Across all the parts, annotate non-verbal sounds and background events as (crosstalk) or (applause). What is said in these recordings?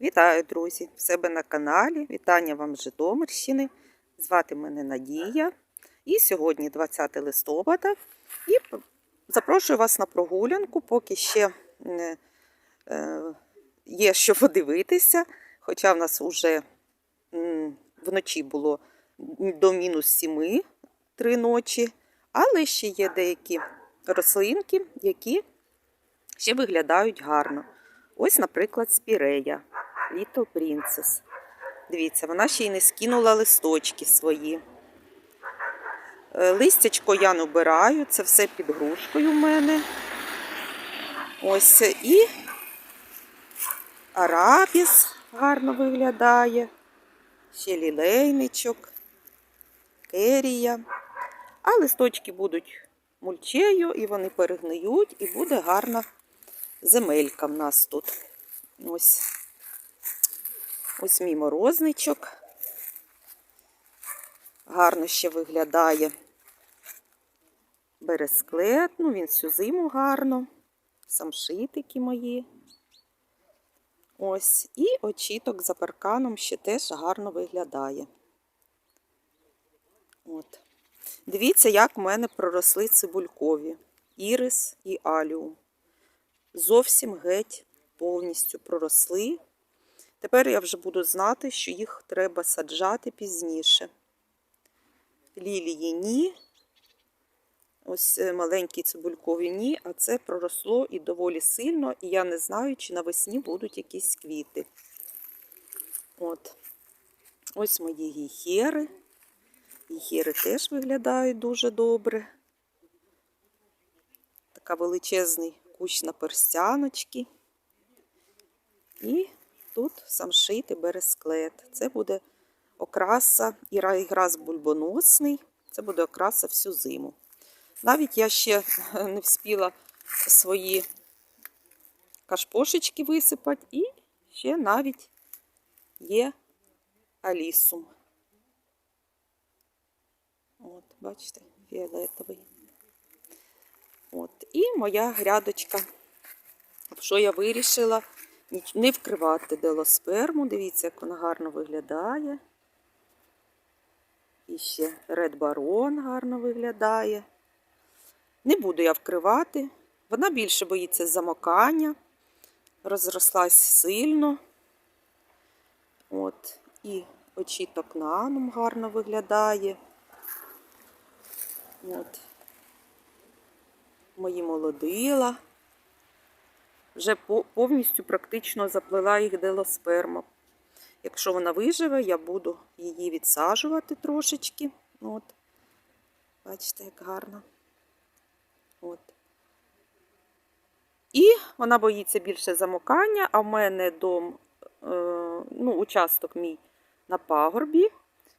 Вітаю, друзі! В себе на каналі. Вітання вам з Житомирщини. Звати мене Надія. І сьогодні 20 листопада. І запрошую вас на прогулянку, поки ще е, є що подивитися. Хоча в нас вже вночі було до мінус 7 три ночі, але ще є деякі рослинки, які ще виглядають гарно. Ось, наприклад, спірея. Little Princess. Дивіться, вона ще й не скинула листочки свої. Е, Листячко я не обираю, це все під грушкою в мене. Ось і арабіс гарно виглядає. Ще лілейничок, керія. А листочки будуть мульчею, і вони перегниють, і буде гарна земелька в нас тут. Ось. Ось мій морозничок. Гарно ще виглядає бересклет. Ну, він всю зиму гарно. Самшитики мої. Ось. І очіток за парканом ще теж гарно виглядає. От. Дивіться, як в мене проросли цибулькові. Ірис і аліум. Зовсім геть повністю проросли. Тепер я вже буду знати, що їх треба саджати пізніше. Лілії ні. Ось е, маленькі цибулькові ні, а це проросло і доволі сильно, і я не знаю, чи навесні будуть якісь квіти. От. Ось мої гіхери. Гіхери теж виглядають дуже добре. Така величезний кущ на перстяночки. І тут самшит і бересклет. Це буде окраса і райграс бульбоносний. Це буде окраса всю зиму. Навіть я ще не вспіла свої кашпошечки висипати, і ще навіть є алісум. От, бачите, фіолетовий. От, і моя грядочка. Що я вирішила? Не вкривати делосперму. Дивіться, як вона гарно виглядає. І ще Red Baron гарно виглядає. Не буду я вкривати. Вона більше боїться замокання. Розрослась сильно. От. І очіток наном гарно виглядає. От. Мої молодила. Вже повністю практично заплела їх делосперма. Якщо вона виживе, я буду її відсаджувати трошечки. От. Бачите, як гарно. От. І вона боїться більше замокання, а в мене дом, е, ну, участок мій на пагорбі.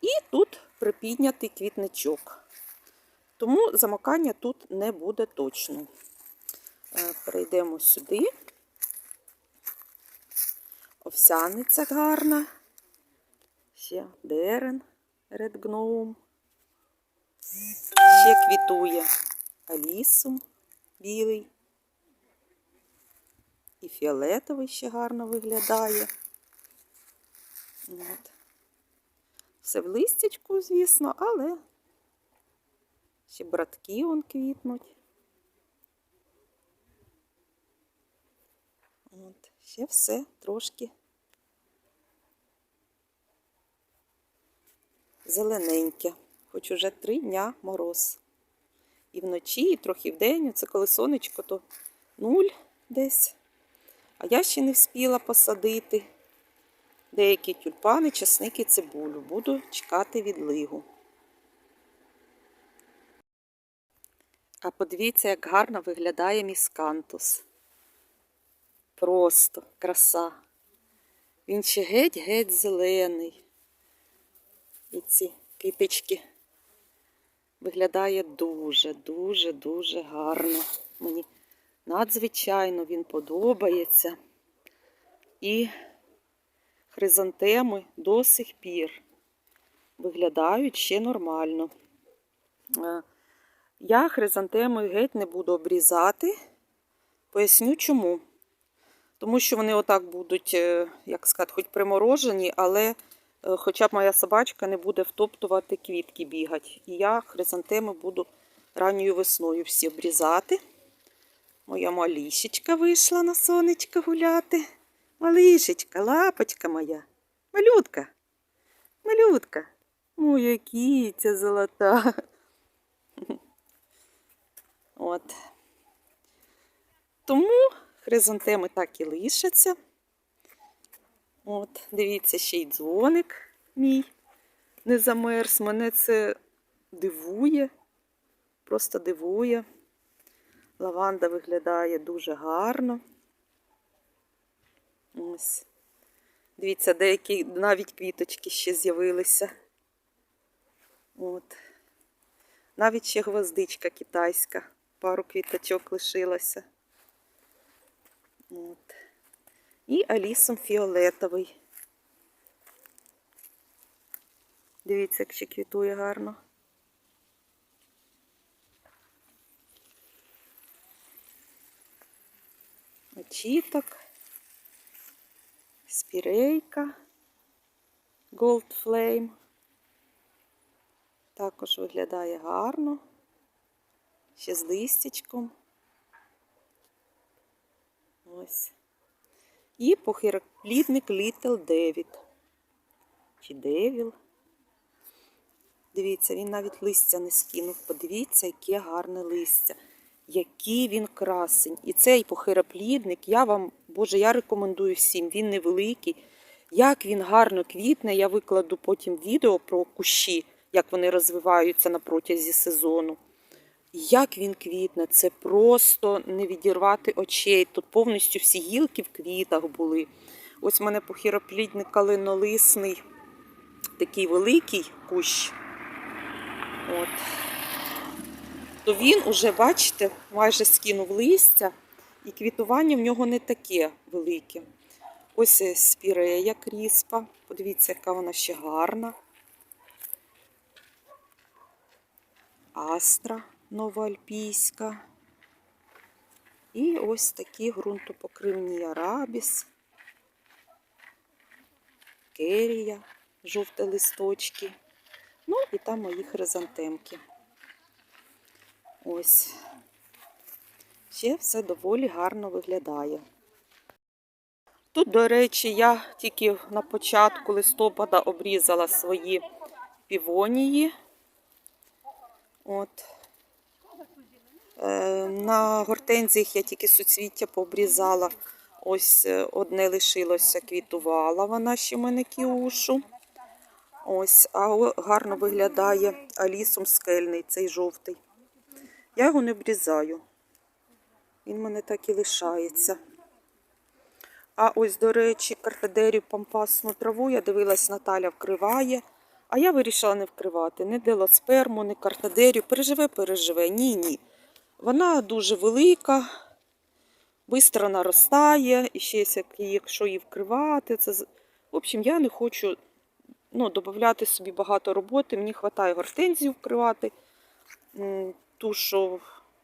І тут припіднятий квітничок. Тому замокання тут не буде точно. Е, Перейдемо сюди. Овсяниця гарна. Ще дерен Red Gnome. Ще квітує алісум білий. І фіолетовий ще гарно виглядає. От. Все в листячку, звісно, але ще братки он квітнуть. От, ще все трошки зелененьке, хоч уже три дня мороз. І вночі, і трохи вдень, це коли сонечко, то нуль десь. А я ще не вспіла посадити деякі тюльпани, часники, цибулю. Буду чекати відлигу. А подивіться, як гарно виглядає міскантус. Просто краса. Він ще геть-геть зелений. І ці квіточки виглядає дуже, дуже, дуже гарно. Мені надзвичайно він подобається. І хризантеми до сих пір виглядають ще нормально. Я хризантеми геть не буду обрізати. Поясню чому. Тому що вони отак будуть, е, як сказати, хоч приморожені, але е, хоча б моя собачка не буде втоптувати квітки бігати. І я хризантеми буду ранньою весною всі обрізати. Моя малішечка вийшла на сонечко гуляти. Малишечка, лапочка моя. Малютка. Малютка. Моя кіця золота. (laughs) От. Тому хризантеми так і лишаться. От, дивіться, ще й дзвоник мій не замерз. Мене це дивує, просто дивує. Лаванда виглядає дуже гарно. Ось. Дивіться, деякі навіть квіточки ще з'явилися. От. Навіть ще гвоздичка китайська. Пару квіточок лишилося. От. І алісом фіолетовий. Дивіться, як ще квітує гарно. Очіток, спірейка, Gold Flame. Також виглядає гарно. Ще з листячком. Ось. І похироплідник Little David. Чи Девіл. Дивіться, він навіть листя не скинув. Подивіться, яке гарне листя. Який він красень. І цей похироплідник, я вам, Боже, я рекомендую всім. Він невеликий. Як він гарно квітне, я викладу потім відео про кущі, як вони розвиваються на протязі сезону. Як він квітне, це просто не відірвати очей. Тут повністю всі гілки в квітах були. Ось у мене похироплідник калинолисний, такий великий кущ. От. То він уже, бачите, майже скинув листя, і квітування в нього не таке велике. Ось е, спірея кріспа. Подивіться, яка вона ще гарна. Астра новоальпійська. І ось такі ґрунтопокривні арабіс, керія, жовті листочки. Ну і там мої хризантемки. Ось. Ще все доволі гарно виглядає. Тут, до речі, я тільки на початку листопада обрізала свої півонії. От. Е, На гортензіях я тільки суцвіття пообрізала. Ось е, одне лишилося, квітувала вона ще в мене кіушу. Ось, а гарно виглядає алісом скельний, цей жовтий. Я його не обрізаю. Він мене так і лишається. А ось, до речі, картадерію пампасну траву, я дивилась, Наталя вкриває. А я вирішила не вкривати. Не делосперму, не картадерію. Переживе, переживе. Ні, ні. Вона дуже велика, швидко наростає. І ще якщо її вкривати, це. В общем, я не хочу ну, додати собі багато роботи. Мені вистачає гортензію вкривати. Ту, що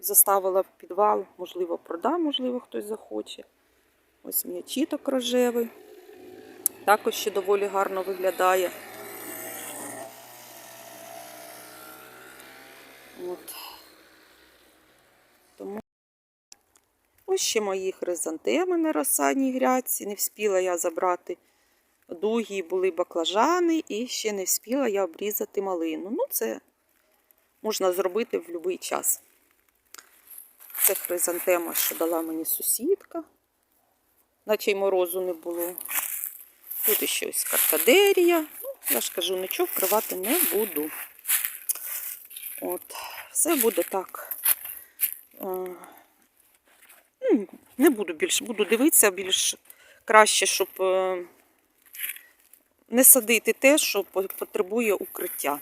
заставила в підвал, можливо, продам, можливо, хтось захоче. Ось м'ячіток рожевий. Також ще доволі гарно виглядає. От. Тому ось ще мої хризантеми на розсадній грядці. Не вспіла я забрати дугі, були баклажани, і ще не вспіла я обрізати малину. Ну, це можна зробити в будь-який час. Це хризантема, що дала мені сусідка, наче й морозу не було. Тут ще ось картадерія. Ну, я ж кажу, нічого вкривати не буду. От, все буде так. Ну, Не буду більше, буду дивитися більш краще, щоб е, не садити те, що потребує укриття.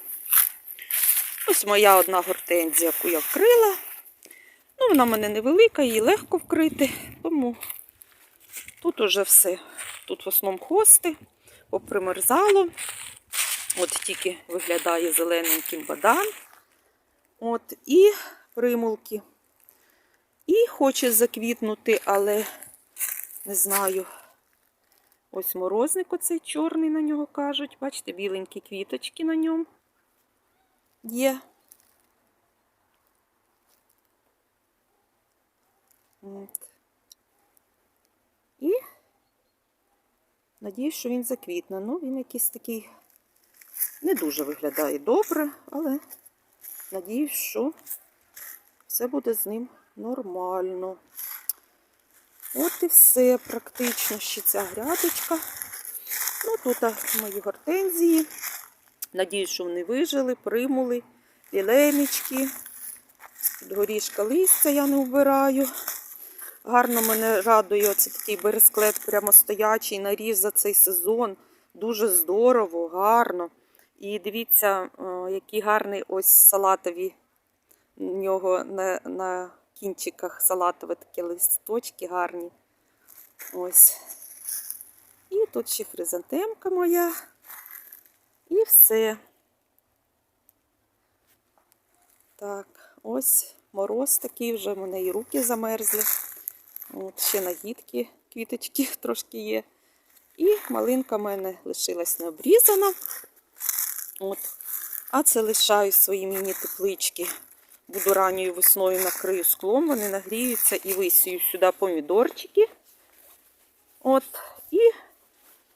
Ось моя одна гортензія, яку я вкрила. Ну, вона в мене невелика, її легко вкрити, тому тут уже все. Тут в основному хости, попримерзало. От тільки виглядає зелененьким бадан. От, і примулки. І хоче заквітнути, але Не знаю. Ось морозник оцей чорний на нього кажуть. Бачите, біленькі квіточки на ньому є. От. І надіюсь, що він заквітне. Ну, він якийсь такий не дуже виглядає добре, але надіюсь, що все буде з ним нормально. От і все практично ще ця грядочка. Ну, тут мої гортензії. Надіюсь, що вони вижили, примули, ліленечки. Під горішка листя я не вбираю. Гарно мене радує оце такий бересклет прямо стоячий, наріс за цей сезон. Дуже здорово, гарно. І дивіться, о, які гарні ось салатові у нього на, на кінчиках салатові такі листочки гарні. Ось. І тут ще хризантемка моя. І все. Так, ось мороз такий вже, в мене і руки замерзли. От, ще нагідки, квіточки (laughs) трошки є. І малинка в мене лишилась необрізана. От. А це лишаю свої міні-теплички. Буду ранньою весною накрию склом, вони нагріються і висію сюди помідорчики. От. І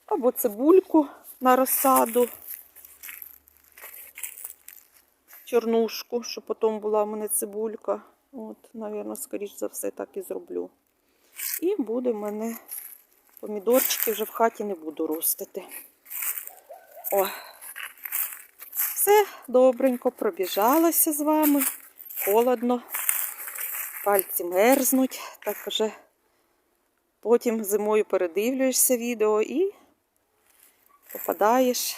або цибульку на розсаду. Чорнушку, щоб потім була в мене цибулька. От, напевно, скоріш за все, так і зроблю. І буде в мене помідорчики вже в хаті не буду ростити. О, все добренько пробіжалася з вами. Холодно, пальці мерзнуть, так вже потім зимою передивлюєшся відео і попадаєш,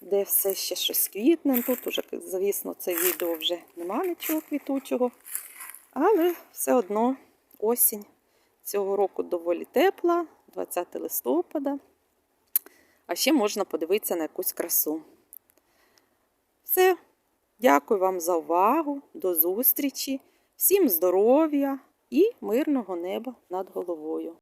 де все ще щось квітне. Тут уже, звісно, це відео вже нема нічого квітучого. Але все одно осінь цього року доволі тепла, 20 листопада. А ще можна подивитися на якусь красу. Все. Дякую вам за увагу. До зустрічі. Всім здоров'я і мирного неба над головою.